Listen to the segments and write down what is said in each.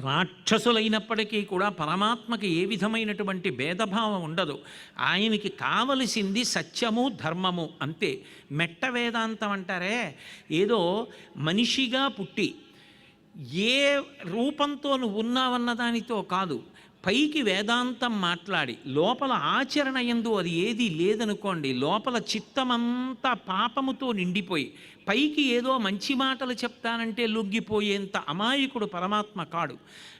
రాక్షసులైనప్పటికీ కూడా పరమాత్మకి ఏ విధమైనటువంటి భేదభావం ఉండదు. ఆయనకి కావలసింది సత్యము ధర్మము అంతే. మెట్ట వేదాంతం అంటారే ఏదో మనిషిగా పుట్టి ఏ రూపంతో నువ్వు ఉన్నావన్న దానితో కాదు. పైకి వేదాంతం మాట్లాడి లోపల ఆచరణ ఎందు అది ఏది లేదనుకోండి లోపల చిత్తమంతా పాపముతో నిండిపోయి పైకి ఏదో మంచి మాటలు చెప్తానంటే లొంగిపోయేంత అమాయకుడు పరమాత్మ కాడు.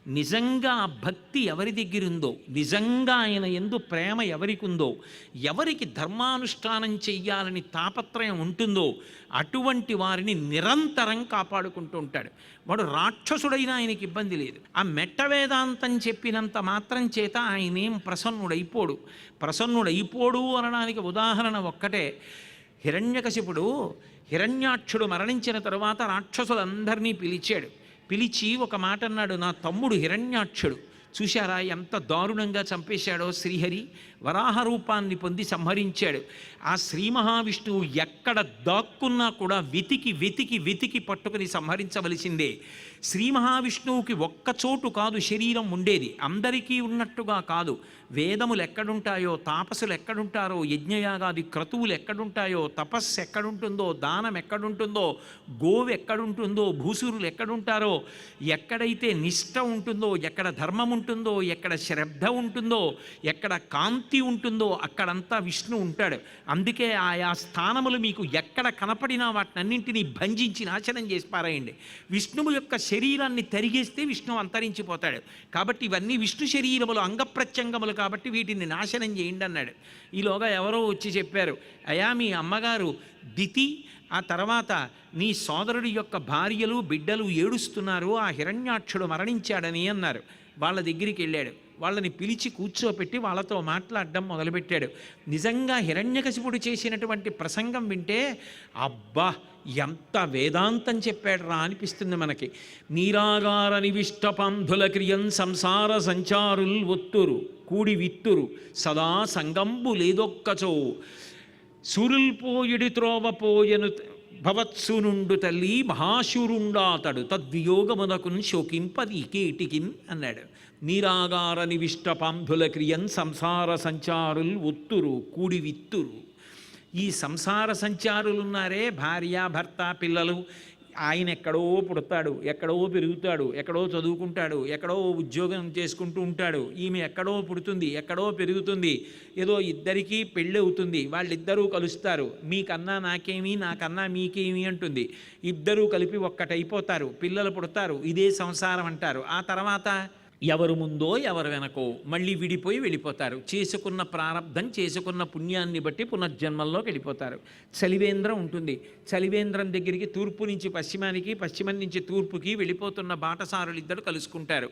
నిజంగా భక్తి ఎవరి దగ్గరుందో నిజంగా ఆయన ఎందు ప్రేమ ఎవరికి ఉందో ఎవరికి ధర్మానుష్ఠానం చెయ్యాలని తాపత్రయం ఉంటుందో అటువంటి వారిని నిరంతరం కాపాడుకుంటూ ఉంటాడు. వాడు రాక్షసుడైనా ఆయనకి ఇబ్బంది లేదు. ఆ మెట్ట వేదాంతం చెప్పినంత మాత్రం చేత ఆయనేం ప్రసన్నుడైపోడు. ప్రసన్నుడైపోడు అనడానికి ఉదాహరణ ఒక్కటే. హిరణ్యకశిపుడు హిరణ్యాక్షుడు మరణించిన తరువాత రాక్షసులందరినీ పిలిచాడు. పిలిచి ఒక మాట అన్నాడు నా తమ్ముడు హిరణ్యాక్షుడు. చూశారా ఎంత దారుణంగా చంపేశాడో శ్రీహరి? వరాహ రూపాన్ని పొంది సంహరించాడు. ఆ శ్రీ మహావిష్ణువు ఎక్కడ దాక్కున్నా కూడా వెతికి వెతికి వెతికి పట్టుకుని సంహరించవలసిందే. శ్రీ మహావిష్ణువుకి ఒక్క చోటు కాదు శరీరం ఉండేది. అందరికీ ఉన్నట్టుగా కాదు. వేదములు ఎక్కడుంటాయో తాపసులు ఎక్కడుంటారో యజ్ఞయాగాది క్రతువులు ఎక్కడుంటాయో తపస్సు ఎక్కడుంటుందో దానం ఎక్కడుంటుందో గోవు ఎక్కడుంటుందో భూసురులు ఎక్కడుంటారో ఎక్కడైతే నిష్ట ఉంటుందో ఎక్కడ ధర్మం ఉంటుందో ఎక్కడ శ్రద్ధ ఉంటుందో ఎక్కడ కాంతి ఉంటుందో అక్కడంతా విష్ణు ఉంటాడు. అందుకే ఆయా స్థానములు మీకు ఎక్కడ కనపడినా వాటినన్నింటినీ భంజించి నాశనం చేసి పారాయండి. విష్ణువు యొక్క శరీరాన్ని తరిగేస్తే విష్ణు అంతరించిపోతాడు. కాబట్టి ఇవన్నీ విష్ణు శరీరములు అంగప్రత్యంగములు కాబట్టి వీటిని నాశనం చేయండి అన్నాడు. ఈలోగా ఎవరో వచ్చి చెప్పారు అయా మీ అమ్మగారు దితి ఆ తర్వాత నీ సోదరుడి యొక్క భార్యలు బిడ్డలు ఏడుస్తున్నారు ఆ హిరణ్యాక్షుడు మరణించాడని అన్నారు. వాళ్ళ దగ్గరికి వెళ్ళాడు. వాళ్ళని పిలిచి కూర్చోపెట్టి వాళ్ళతో మాట్లాడడం మొదలుపెట్టాడు. నిజంగా హిరణ్యకశిపుడు చేసినటువంటి ప్రసంగం వింటే అబ్బా ఎంత వేదాంతం చెప్పాడు రా అనిపిస్తుంది మనకి. నీరాగార నివిష్ట పంధుల క్రియన్ సంసార సంచారుల్ ఒత్తురు కూడి విత్తురు సదా సంగంబు లేదొక్కచో. సూరుల్పోయుడి త్రోవపోయను భవత్సునుండు తల్లి మహాశూరుండాతడు. తద్వియోగమునకున్ శోకింపది కేటికిన్ అన్నాడు. నీరాగార నివిష్ట పాంధుల క్రియన్ సంసార సంచారుల్ ఒత్తురు కూడివిత్తురు. ఈ సంసార సంచారులున్నారే భార్య భర్త పిల్లలు. ఆయన ఎక్కడో పుడతాడు ఎక్కడో పెరుగుతాడు ఎక్కడో చదువుకుంటాడు ఎక్కడో ఉద్యోగం చేసుకుంటూ ఉంటాడు. ఈమె ఎక్కడో పుడుతుంది ఎక్కడో పెరుగుతుంది. ఏదో ఇద్దరికీ పెళ్ళి అవుతుంది వాళ్ళిద్దరూ కలుస్తారు. మీకన్నా నాకేమి నాకన్నా మీకేమి అంటుంది. ఇద్దరూ కలిపి ఒక్కటైపోతారు పిల్లలు పుడతారు ఇదే సంసారం అంటారు. ఆ తర్వాత ఎవరు ముందో ఎవరు వెనకో మళ్ళీ విడిపోయి వెళ్ళిపోతారు. చేసుకున్న ప్రారంధం చేసుకున్న పుణ్యాన్ని బట్టి పునర్జన్మల్లోకి వెళ్ళిపోతారు. చలివేంద్రం ఉంటుంది. చలివేంద్రం దగ్గరికి తూర్పు నుంచి పశ్చిమానికి పశ్చిమం నుంచి తూర్పుకి వెళ్ళిపోతున్న బాటసారులు ఇద్దరు కలుసుకుంటారు.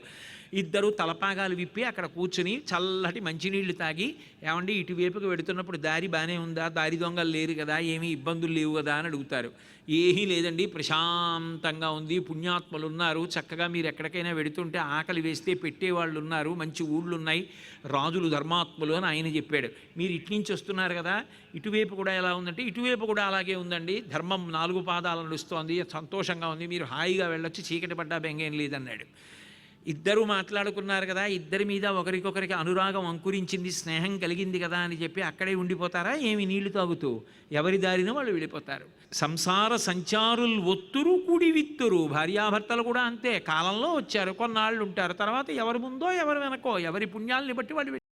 ఇద్దరు తలపాగాలు విప్పి అక్కడ కూర్చుని చల్లటి మంచినీళ్ళు తాగి ఏమండి ఇటువైపుకి వెడుతున్నప్పుడు దారి బాగానే ఉందా? దారి దొంగలు లేరు కదా ఏమీ ఇబ్బందులు లేవు కదా? అని అడుగుతారు. ఏమీ లేదండి ప్రశాంతంగా ఉంది పుణ్యాత్మలు ఉన్నారు. చక్కగా మీరు ఎక్కడికైనా వెడుతుంటే ఆకలి వేస్తే పెట్టేవాళ్ళు ఉన్నారు మంచి ఊళ్ళు ఉన్నాయి రాజులు ధర్మాత్ములు అని ఆయన చెప్పాడు. మీరు ఇటు నుంచి వస్తున్నారు కదా ఇటువైపు కూడా ఎలా ఉందంటే ఇటువైపు కూడా అలాగే ఉందండి. ధర్మం నాలుగు పాదాలు నడుస్తోంది సంతోషంగా ఉంది. మీరు హాయిగా వెళ్ళొచ్చి చీకటి పడ్డా బెంగేం లేదన్నాడు. ఇద్దరు మాట్లాడుకున్నారు కదా ఇద్దరి మీద ఒకరికొకరికి అనురాగం అంకురించింది స్నేహం కలిగింది కదా అని చెప్పి అక్కడే ఉండిపోతారా? ఏమి నీళ్ళు తాగుతూ ఎవరి దారిన వాళ్ళు వెళ్ళిపోతారు. సంసార సంచారులు ఒత్తురు కూడి విత్తురు. భార్యాభర్తలు కూడా అంతే. కాలంలో వచ్చారు కొన్నాళ్ళు ఉంటారు. తర్వాత ఎవరి ముందో ఎవరు వెనకో ఎవరి పుణ్యాలని బట్టి వాళ్ళు